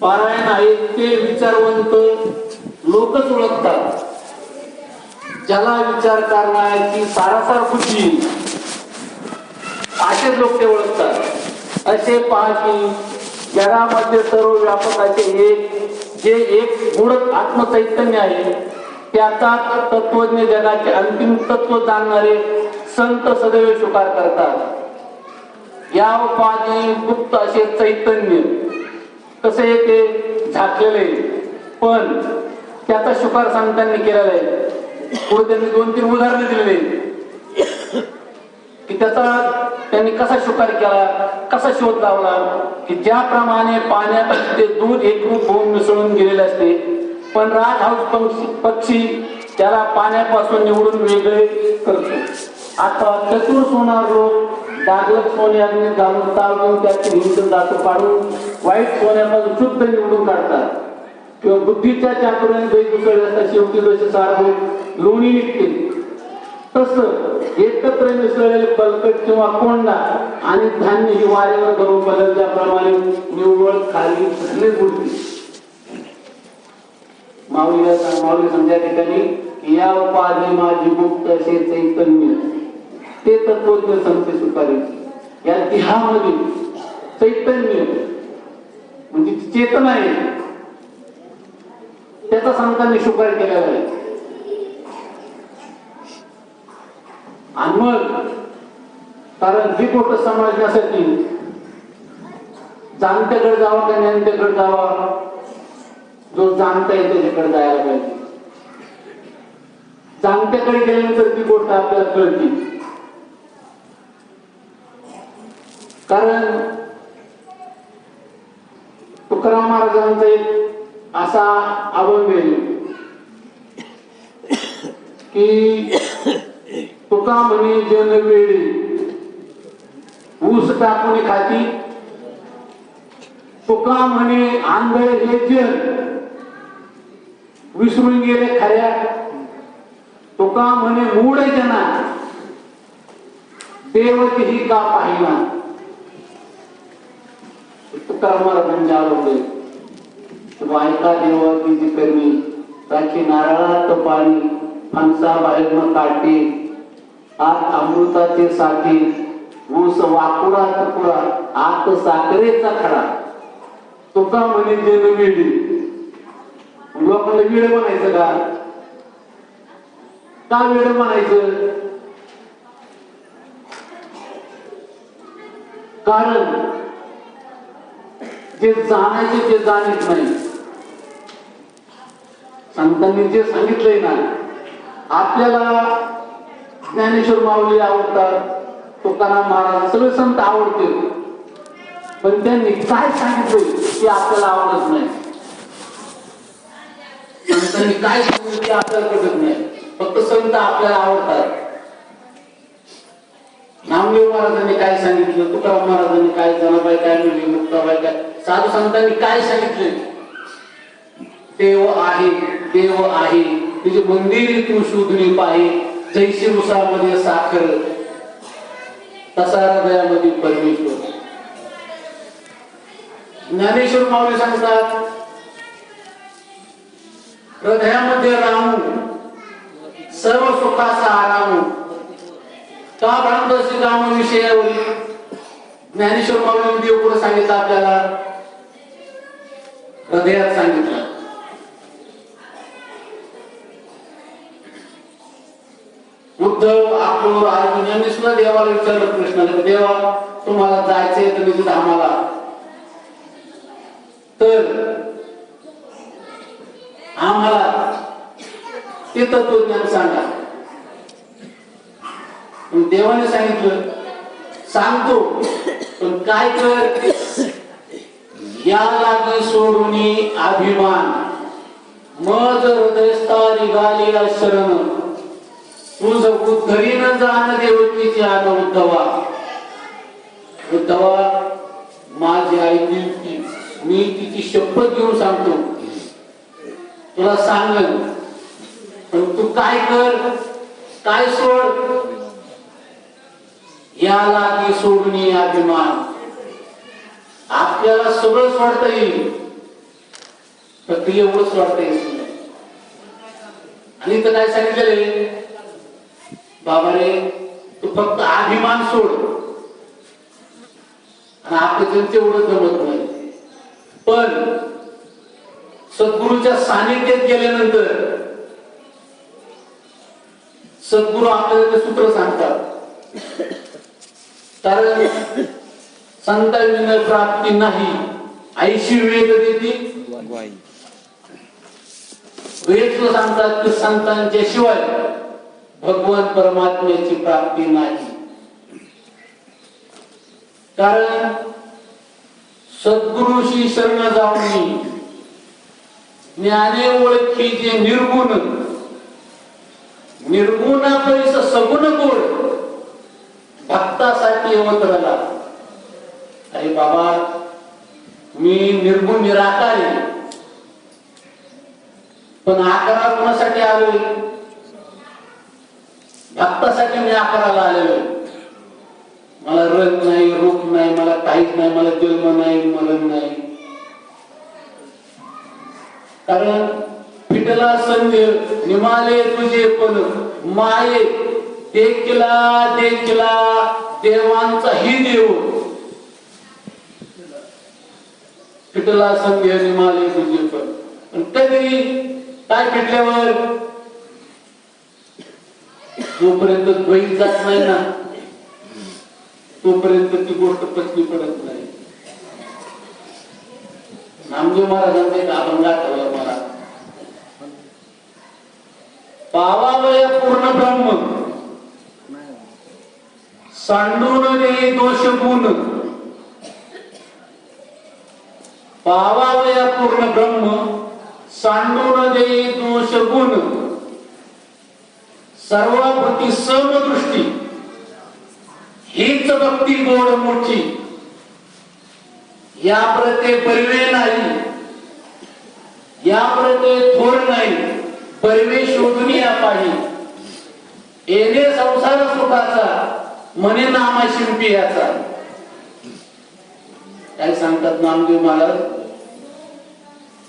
पारायण आहेत ते विचारवंत लोकच ओळखतात. ज्याला विचार करण्याची सारासार बुद्धी असे लोक ते ओळखतात. असे पहा की जगामध्ये सर्व व्यापकाचे एक जे एक गुढ आत्मचैतन्य आहे त्याचा तत्वज्ञ जगाचे अंतिम तत्व जाणणारे संत सदैव स्वीकार करतात. या उपाधी गुप्त असे चैतन्य कसे ते झाकलेले. पण त्याचा शुकार संतांनी केलेला. आहे पुढे त्यांनी दोन तीन उदाहरणे दिलेले. की त्याचा त्यांनी कसा शुकार केला कसा शोध लावला की ज्याप्रमाणे पाण्यात ते दूध एकरूप होऊन मिसळून गेलेले असते पण राज हाऊस पक्षी पक्षी त्याला पाण्यापासून निवडून वेगळे करतो. आता चतुर सोनार लोक डागलक सोन्याने जाणून घालून ताळून त्याची हिंद दात पाडून वाईट सोन्यापासून शुद्ध निवडून काढतात? किंवा बुद्धीच्या चातुर्याने बैल असतात शेवटी जसे सारभूत लोणी निघते तस एकत्र मिसळलेले बलकट किंवा कोंडा आणि धान्य ही वाऱ्यावर धरून बदलल्याप्रमाणे निव्वळ खाली घालणे बुडते माऊली माऊली समजा ठिकाणी या उपाधी माझी गुप्त असे चैतन्य. ते तत्वज्ञ संत स्वीकारायचे या देहामध्ये चैतन्य म्हणजे ती चेतना आहे. त्याचा संतांनी शुकार केलेला आहे. आणि मग कारण ही गोष्ट समजण्यासाठी जाणत्याकडे जावा का ज्ञानत्याकडे जावा? जो जाणता येतो त्याच्याकडे जायला पाहिजे. जाणत्याकडे गेल्यानंतर ती गोष्ट आपल्याला कळते. कारण तुकाराम महाराजांचा एक असा अभंग की तुका म्हणे जन वेळी ऊस टाकून खाती? तुका म्हणे आंधळ हे जन. विसरून गेले खऱ्या. तुका म्हणे मूड जना देवत ही का पाहिला? तुकाराम महाराजांचे आवडले बायका देवाची जी करणी राखी नारळात पाणी फणसा बाहेर न काढते आत अमृताचे साठे ऊस वाकुडा तुकडा आत साखरेचा खडा तुका म्हणे जे वेडी लोक वेळ म्हणायचं का का वेळ म्हणायचं कारण जे जाणायचे ते जाणीत नाही. संतांनी जे सांगितलंय ना आपल्याला ज्ञानेश्वर माऊली आवडतात तुकाराम महाराज सगळे संत आवडते पण त्यांनी काय सांगितलंय ते आपल्याला आवडत नाही. संतांनी काय सांगितलं ते आपल्याला पटत नाही. फक्त संत आपल्याला आवडतात. नामदेव महाराजांनी काय सांगितलं तुकाराम महाराजांनी काय जनाबाई काय म्हणली मुक्ताबाई काय? साधू संतांनी काय सांगितले देव आहे देव आहे. तुझे मंदिर तू शोधली पाहे. जैसे उसामध्ये साखर तसा हृदयामध्ये परमेश्वर. ज्ञानेश्वर माऊली सांगतात हृदयामध्ये राहू सर्व सुखाचा आराम. का भांडसी काम विषयावर ज्ञानेश्वर माऊली देव पुढे सांगितलं आपल्याला हृदयात सांगितलं. उद्धव अक्रूर अर्जुन यांनी सुद्धा देवाला विचारलं कृष्णाला देवा तुम्हाला जायचंय तर तिथे आम्हाला. तर आम्हाला ते तत्वज्ञान सांगा. पण देवाने सांगितलं सांगतो पण काय कर? या लागी सोडून अभिमान. मज हृदयस्था निघाली शरण. तुझ उद्धरीन जाण देवतीची आन उद्धवा. उद्धवा माझी आई दिलती मी तिची शपथ घेऊन सांगतो. तुला सांगन. पण तू काय कर? काय सोड? या लागी सोडून अभिमान. आपल्याला सगळं सोडता येईल. फक्त एवढंच येईल आणि इथं काय सांगितलेलं बाबा रे तू फक्त अभिमान सोड. आणि आपलं तेवढं जमत नाही. पण सद्गुरूच्या सानिध्यात गेल्यानंतर सद्गुरू आपल्याला ते सूत्र सांगतात. कारण संता विनय प्राप्ती नाही. ऐशी वेद देते. वेद सांगतात की संतांच्या शिवाय भगवान परमात्म्याची प्राप्ती नाही. कारण सद्गुरुशी शरण जाऊन ज्ञाने ओळखी जे निर्गुण निर्गुणापैस सगुण गुण भक्तासाठी अवतरला अरे बाबा मी निर्गुण निराकार. आहे पण आकारा कोणासाठी आलोय भक्तासाठी मी आकाराला आलेलो. मला रंग नाही रूप नाही मला काहीच नाही मला जन्म नाही मरण नाही. कारण पिटला संधी निमाले तुझे पण माये. देखला देखला देवांचा ही देव. पिटला संघ निमाले तुझे पण पण कधी काय पिटल्यावर जोपर्यंत द्वैत जात नाही. ना तोपर्यंत ती गोष्ट पचली पडत नाही. नामदेव महाराजांचा एक अभंग आठवला मला पावावय पूर्ण ब्रह्म सांडून दे दोष गुण पावावया पूर्ण ब्रह्म सांडून दे दोष गुण. सर्वाप्रती समदृष्टी. हीच भक्ती गोड मोठी. या प्रते परिणय नाही. या प्रते थोर नाही. परिणय शोधून या पाही येणे संसार सुखाचा म्हणे नामा शिंपी याचा. काय सांगतात नामदेव महाराज?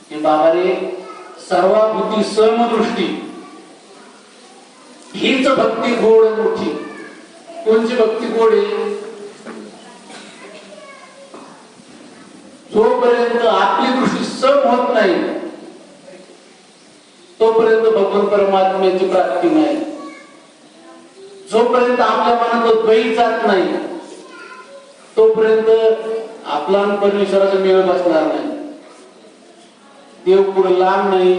की बाबा रे सर्वाभूती समदृष्टी हीच भक्ती गोड मोठी. कोणची भक्ती गोड आहे? जोपर्यंत आपली दृष्टी सम होत नाही तोपर्यंत भगवान परमात्म्याची प्राप्ती नाही. जोपर्यंत आपल्या मनात द्वैत जात नाही तोपर्यंत आपला परमेश्वराचा मेळ बसणार नाही. देव पुढे लांब नाही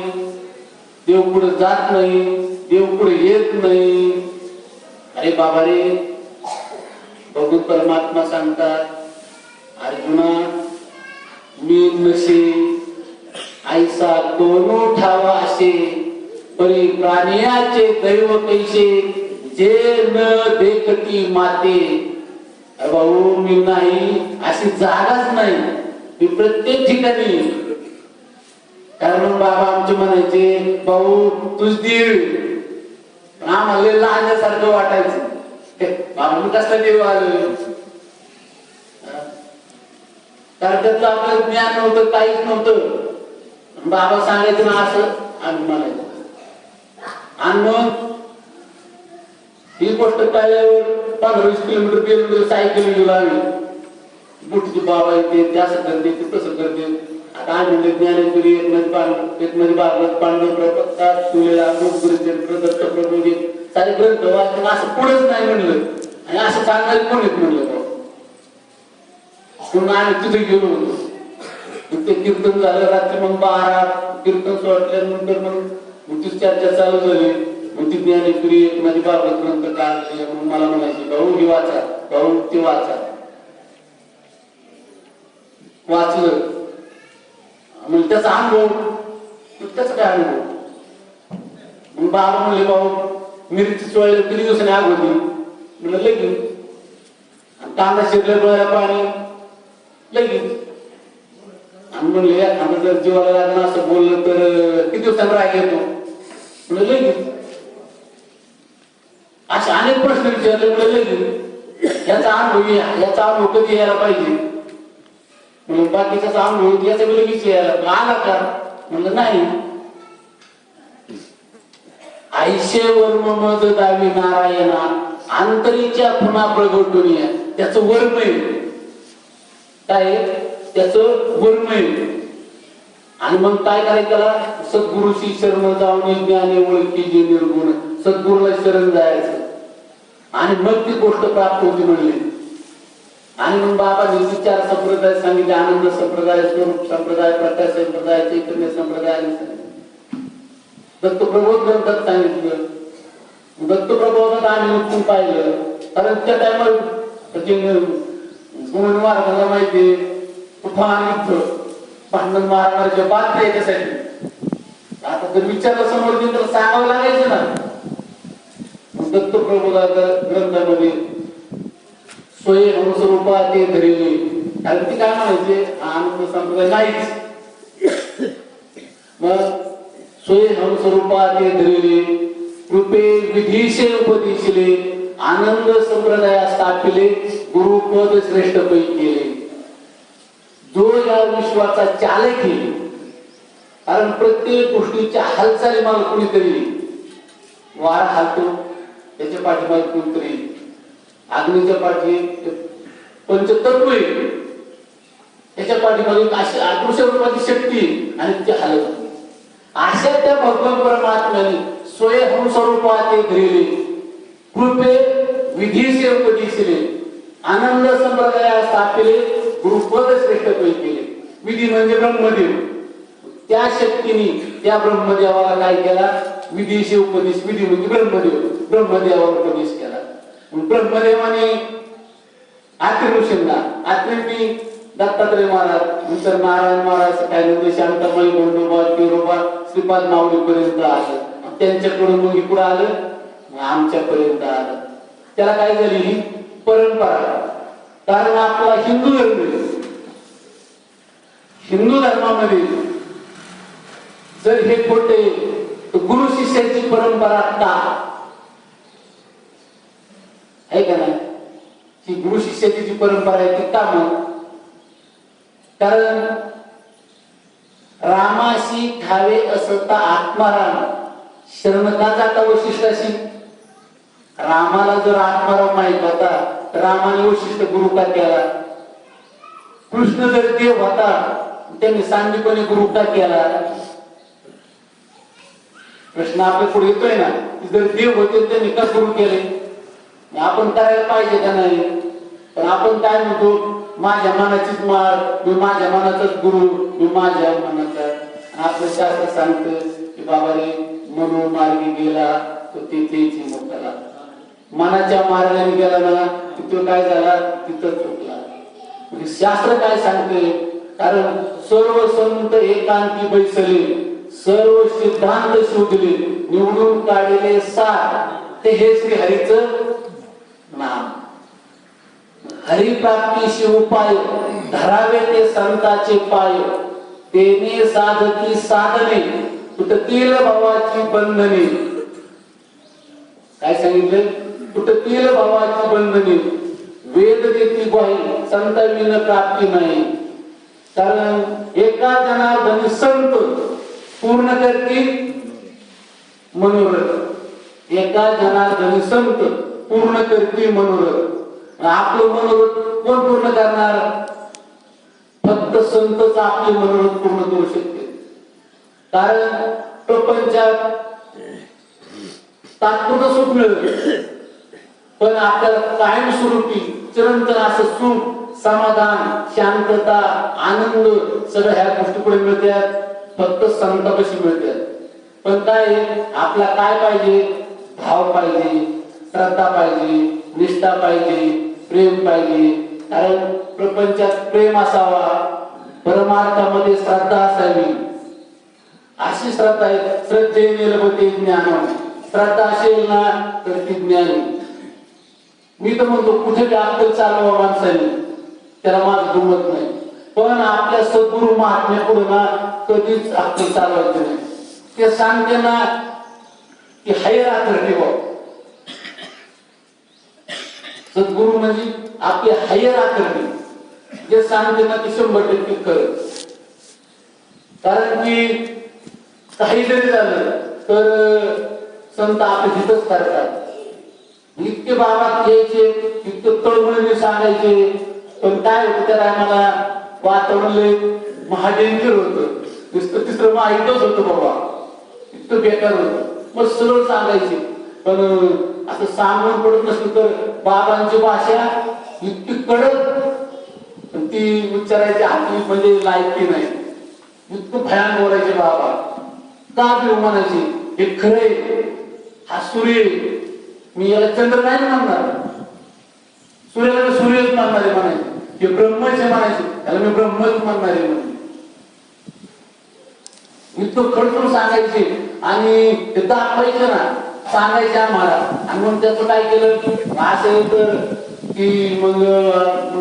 देव पुढे जात नाही देव पुढे येत नाही. अरे बाबा रे भगवत परमात्मा सांगतात अर्जुना मी नसे आईसा दोनो ठावा असे परी प्राणियाचे दैव कैसे जे न देखती माते. भाऊ मी नाही अशी जागाच नाही. मी प्रत्येक ठिकाणी कारण बाबा आमचे म्हणायचे भाऊ तुझ देव आम्हाला लहानसारखं वाटायचं. बाबा मी कसला देव आलं कारण त्यातलं आपलं ज्ञान नव्हतं काहीच नव्हतं. बाबा सांगायचं ना असं आम्ही म्हणायचं. आणि मग ही गोष्ट कळल्यावर पंधरा वीस किलोमीटर किलोमीटर सायकल गेलो आम्ही मोठीचे बाबा येते त्या करते तसं करते. आता आम्ही म्हणले ज्ञानेश्वरी एक नदी पांडव एक नदी भागवत पांडव प्रपत्तात तुलेला प्रदत्त प्रबोधित. सारे ग्रंथ वाचून असं पुढेच नाही म्हणलं. आणि असं सांगायला कोण येत म्हणलं भाऊ पुन्हा आम्ही तिथे गेलो होतो ते कीर्तन झालं रात्री मग बारा कीर्तन सोडल्यानंतर मग ती चर्चा चालू झाली. मग ती ज्ञानेश्वरी एक माझी बाबत नंतर काय मग मला म्हणायची भाऊ हे वाचा. भाऊ ते वाचा. वाचलं. म्हणजे त्याचा अनुभव मग त्याचा काय अनुभव? मग बाबा म्हणले भाऊ हो? मिरची चोळायला किती दिवसांनी आग होती? म्हणलं लगेच कांदा शिरले डोळ्याला पाणी. लगेच आणि म्हणले एखादं जर जीवाला लागलं असं बोललं तर किती दिवसांनी राहिले येतो? म्हणलं लगेच असे अनेक प्रश्न विचारले म्हणलं लगेच याचा अनुभव याचा अनुभव कधी यायला पाहिजे? म्हणून बाकीचा अनुभव याचं बी लगेच यायला आला का? म्हणलं नाही. आयशेवर वर्म मद दावी नारायणा आंतरीच्या पुन्हा प्रगटून या. त्याच वर्म आहे काय? त्याचं वर्म आहे आणि मग काय करायचं त्याला? सद्गुरुशी शरण जाऊन ज्ञाने ओळखी जे निर्गुण सद्गुरूला शरण जायचं. आणि मग ती गोष्ट प्राप्त होती म्हणली. आणि मग बाबांनी चार संप्रदाय सांगितले आनंद संप्रदाय स्वरूप संप्रदाय प्रकाश संप्रदाय चैतन्य संप्रदाय दत्तप्रबोध ग्रंथात सांगितलं. दत्तप्रबोधात आम्ही उचलून पाहिलं. कारण त्या टायमाला म्हणून महाराजांना माहिती तुफान युद्ध भांडण मारणाऱ्याच्या बाद याच्यासाठी. आता जर विचारलं समोर दिलं तर सांगावं लागायचं ना. मग दत्तप्रबोधा ग्रंथामध्ये स्वयं स्वरूपा ते धरिले कारण ती काय म्हणायचे आनंद संप्रदाय नाहीच मग स्वयं स्वरूपा ते धरिले कृपे विधीशे उपदेशले आनंद संप्रदाय स्थापिले गुरुपद श्रेष्ठ पै केले जो या विश्वाचा चालक आहे कारण प्रत्येक गोष्टीच्या हालचाली मला कुणीतरी वारा हालतो त्याच्या पाठीमागे कुणीतरी अग्नीच्या पाठी पंचतत्व आहे. त्याच्या पाठीमागे अशी आदृश्य रूपाची शक्ती आणि ते हालत अशा त्या भगवान परमात्म्याने स्वयं स्वरूपात ते कृपे विधीचे उपदेशले आनंद संप्रदाय स्थापिले. गुरुपद श्रेष्ठ केले. विधी म्हणजे ब्रह्मदेव. त्या शक्तीने त्या ब्रह्मदेवाला काय केला? विधीशी उपदेश विधी म्हणजे ब्रह्मदेव. ब्रह्मदेवावर उपदेश केला. ब्रह्मदेवाने आत्री ऋषींना दत्तात्रय महाराज नंतर नारायण महाराज काय नंतर शांताबाई गोंडोबा तिरोबा श्रीपाद माऊली पर्यंत आलं त्यांच्याकडून मग इकडं आलं आमच्यापर्यंत आलं. त्याला काय झाली ही परंपरा? कारण आपला हिंदू धर्म हिंदू धर्मामध्ये जर हे खोटे तर गुरु शिष्याची परंपरा का? आहे का नाही? ही गुरु शिष्याची जी परंपरा आहे ती का मग कारण रामाशी ठावे असता आत्माराम। शरण का जाता वशिष्ठाशी। रामाला जर आत्माराम माहीत होता तर रामाने वशिष्ठ गुरु का केला। कृष्ण जर देव होता त्यांनी सांगलीपणे गुरु का केला। प्रश्न आपल्या पुढे येतोय ना? जर देव होते त्यांनी का गुरु केले? आपण करायला पाहिजे का नाही? पण आपण काय म्हणतो? माझ्या मनाचीच मार मी माझ्या मनाचाच गुरु मी माझ्या मनाचा. आपलं शास्त्र सांगत की बाबा रे मनो मार्गी गेला तो तेथेची मोकला मनाच्या मार्गाने गेला ना तिथं काय झाला? तिथं चुकला. म्हणजे शास्त्र काय सांगते कारण सर्व संत एकांती बैसले सर्व सिद्धांत शोधले निवडून काढलेले सार ते हे श्री हरीचं नाम. हरिप्राप्तीशी उपाय धरावे ते संताचे पाय. तेने साधकी साधने तुटतील भावाची बंधने. काय सांगितलं? तुटतील भावाची बंधने. वेद देती ग्वाही संत विन प्राप्ती नाही. कारण एका जनार्दनी संत पूर्ण करतील मनोरथ. एका जनार्दनी संत पूर्ण करते मनोरथ. आपलं मनोरथ कोण पूर्ण करणार? फक्त संतच आपले मनोरथ पूर्ण करू शकते. कारण प्रपंचात तात्पुरत सुख मिळत पण आपल्याला कायमस्वरूपी चिरंतन असं सुख समाधान शांतता आनंद सगळ्या ह्या गोष्टी पुढे मिळतात. फक्त संतापाशी मिळतात. पण काय आहे? आपला काय पाहिजे? भाव पाहिजे. श्रद्धा पाहिजे निष्ठा पाहिजे प्रेम पाहिजे. कारण प्रपंचात प्रेम असावा परमार्थामध्ये श्रद्धा असावी. अशी श्रद्धा आहे श्रद्धे निर्मती ज्ञान श्रद्धा असेल ना तर ती ज्ञान. मी तर म्हणतो कुठे अक्कल चालवा माणसाने. त्याला माझं दुमत नाही. पण आपल्या सद्गुरु महात्म्याकडून ना कधीच अक्कल चालवायचं नाही. ते सांगते ना की हाय रात्र ठेवा. सद्गुरु म्हणजे आपली हायर रात्र जे सांगते ना ते शंभर टक्के खरं. कारण की काही जरी झालं तर संत आपले हितच करतात. इतके बाबा घ्यायचे इतके तळमळीने सांगायचे पण काय होतं त्या टायमाला वातावरण लय महाडेंजर होत. नुसतं तिसरं माहीतच होतं बाबा. इतकं बेकार होत. मग सरळ सांगायचे. पण असं सांगून पडत नसलं तर बाबांची भाषा इतकी कडक. पण ती उच्चारायची हाती म्हणजे लायकी नाही. इतकं भयान बोलायचे बाबा. का बी म्हणायचे? हे खरे हा सूर्य. मी याला चंद्र नाही म्हणणार. सूर्याला सूर्यच मानणार आहे म्हणायचे. हे ब्रह्मच म्हणायचे. त्याला मी ब्रह्मच म्हणणार आहे म्हणे इतकं खडखड सांगायचे आणि ते दाखवायचे ना. सांगायचे आम्हाला. आणि मग त्याचं काय केलं? असं तर की मग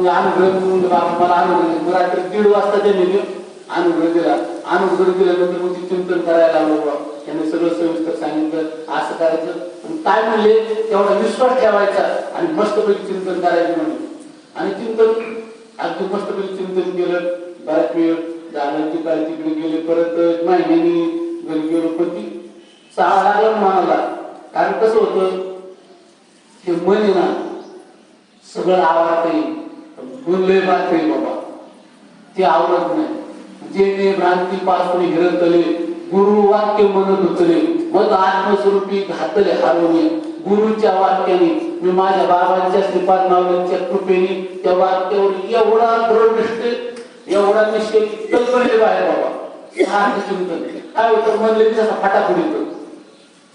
अनुग्रह मला अनुग्रह रात्री दीड वाजता त्यांनी अनुग्रह दिला. अनुग्रह दिल्यानंतर मग ते चिंतन करायला लागलो बा त्यांनी सगळं सविस्तर सांगितलं. असं करायचं. आणि काय म्हणले? तेवढा विश्वास ठेवायचा आणि मस्तपैकी चिंतन करायचं म्हणले. आणि चिंतन अगदी मस्तपैकी चिंतन केलं. बऱ्याच वेळ झालं. तिकडे तिकडे गेले. परत महिन्यानी घरी गेलो. पण ती सहा लागला म्हणाला. कारण कसं होतं हे मन ना सगळं आवडतंय मन लय बातय बाबा. ते आवडत नाही. जे भ्रांती पासून हिरतले गुरु वाक्य म्हणत उचले मग आत्मस्वरूपी घातले हरवणे गुरुच्या वाक्याने मी माझ्या बाबांच्या श्रीपाद मावळ्यांच्या कृपेने त्या वाक्यावर एवढा दृढ एवढा निश्चय कल्पने बाहेर बाबा. सारखं चिंतन. काय होतं मन लगेच असा फटाफट येतो.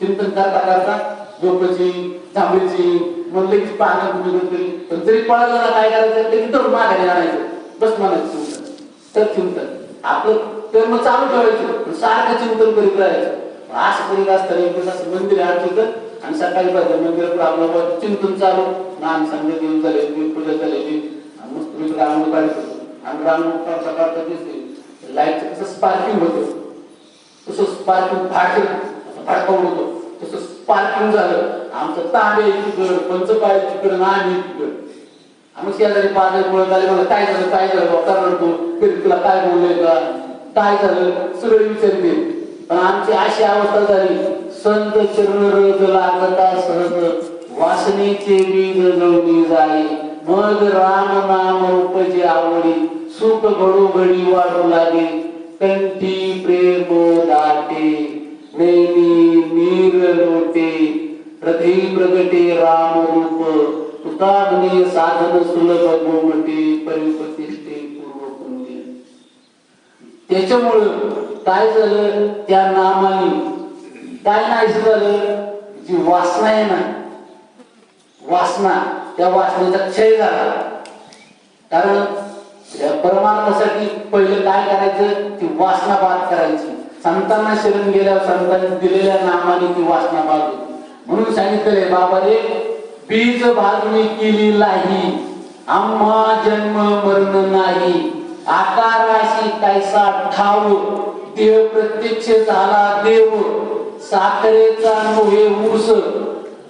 चिंतन करता करता झोपायची थांबायची मग लगेच पाहणं कुठे तरी पण जरी पळालं ना काय करायचं लगेच तर माघारी आणायचं. बस म्हणायचं चिंतन. तर चिंतन. आपलं कर्म चालू ठेवायचं. पण सारखं चिंतन करीत राहायचं. असं करीत असताना एक दिवस असं मंदिर आणत आणि सकाळी पाहिजे मंदिरापुढे आपलं चिंतन चालू. नान संघ देऊन झाले पूजा झालेली मस्त तुम्ही रांगोळी काढत आणि रांगोळी काढता काढता दिसते. लाईटचं कसं स्पार्किंग होतं. तसं स्पार्किंग फाटेल फडकावून होतो? तसं पार्किंग झालं. आमचं तांबे तिकड पंचपाय तिकड नाणी तिकड. आम्ही शेजारी पाहणे मुळे आले. मला काय झालं काय झालं? बाबा म्हणतो तरी तुला काय बोलले का? काय झालं? सगळे विचारते पण आमची अशी अवस्था झाली. संत चरण रज लागता सहज. वासनेचे बीज जळून जाई. मग राम नाम उपजे आवडी. सुख घडोघडी वाढू लागे कंठी प्रेम दाटे. नेमी नीर लोटे हृदय प्रगटे राम रूप तुकाग्ने साधन सुलभ गोमटे परिप्रतिष्ठे पूर्व त्याच्यामुळं काय झालं? त्या नामाने काय नाही झालं? जी वासना आहे ना वासना त्या वासनेचा क्षय झाला. कारण या परमार्थासाठी पहिले काय करायचं? ती वासना बाद करायची. संतांना शरण गेल्यावर संतांनी दिलेल्या नामाने ती वासना बाद म्हणून सांगितले बाबा रे बीज भागणी केली नाही. आम्हा जन्म मरण नाही. आकाराशी कैसा ठाव देव प्रत्यक्ष झाला देव. साखरेचा मोहे ऊस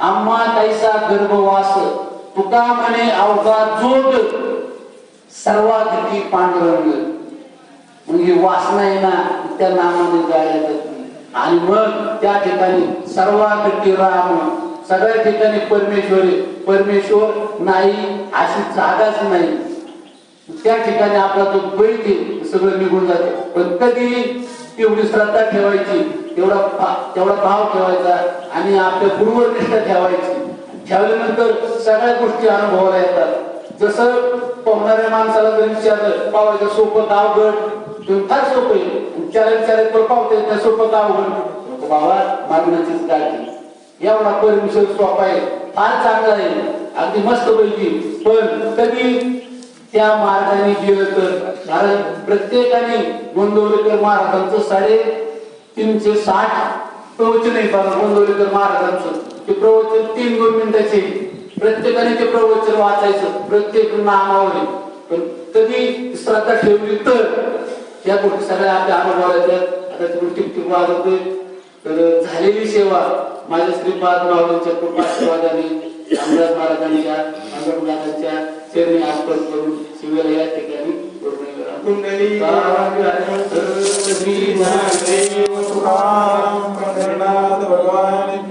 आम्हा कैसा गर्भवास. तुका म्हणे अवघा जोड सर्वाधिकी पांडुरंग. म्हणजे वासना येणार त्या नामाने जायला जात नाही. आणि मग त्या ठिकाणी सर्वाधिकी राम सगळ्या ठिकाणी परमेश्वर परमेश्वर नाही अशी जागाच नाही. त्या ठिकाणी आपला जो द्वैत आहे सगळं निघून जाते. पण कधी तेवढी श्रद्धा ठेवायची तेवढा तेवढा भाव ठेवायचा आणि आपल्या पूर्वनिष्ठा ठेवायची. ठेवल्यानंतर सगळ्या गोष्टी अनुभवाला येतात. जसं पोहणाऱ्या माणसाला जर विचारलं पावायचं सोपं गावगड फार सोपं आहे. विचारा विचारायचं पण पावता त्या सोपं का अवघड? बाबा मागण्याचीच गाठी. एवढा परमेश्वर सोपा आहे. फार चांगला आहे. अगदी मस्त पैकी. पण कधी त्या मार्गाने गेलं तर कारण प्रत्येकाने गोंदवलेकर महाराजांचं साडे तीनशे साठ प्रवचन आहे बाबा गोंदवलेकर महाराजांचं. ते प्रवचन तीन दोन मिनिटाचे प्रत्येकाने ते प्रवचन वाचायचं. प्रत्येक नामावर पण कधी श्रद्धा ठेवली तर या गोष्टी सगळ्या आपल्या अनुभवाला येतात आता ती गोष्टी टिपटिप वाजवते तर झालेली सेवा माझ्या श्रीपाद माऊलींच्या कृपाशीर्वादाने रामदास महाराजांच्या महाराजांच्या चरणी आस्पद करून शिवेला या ठिकाणी. कुंडली भगवान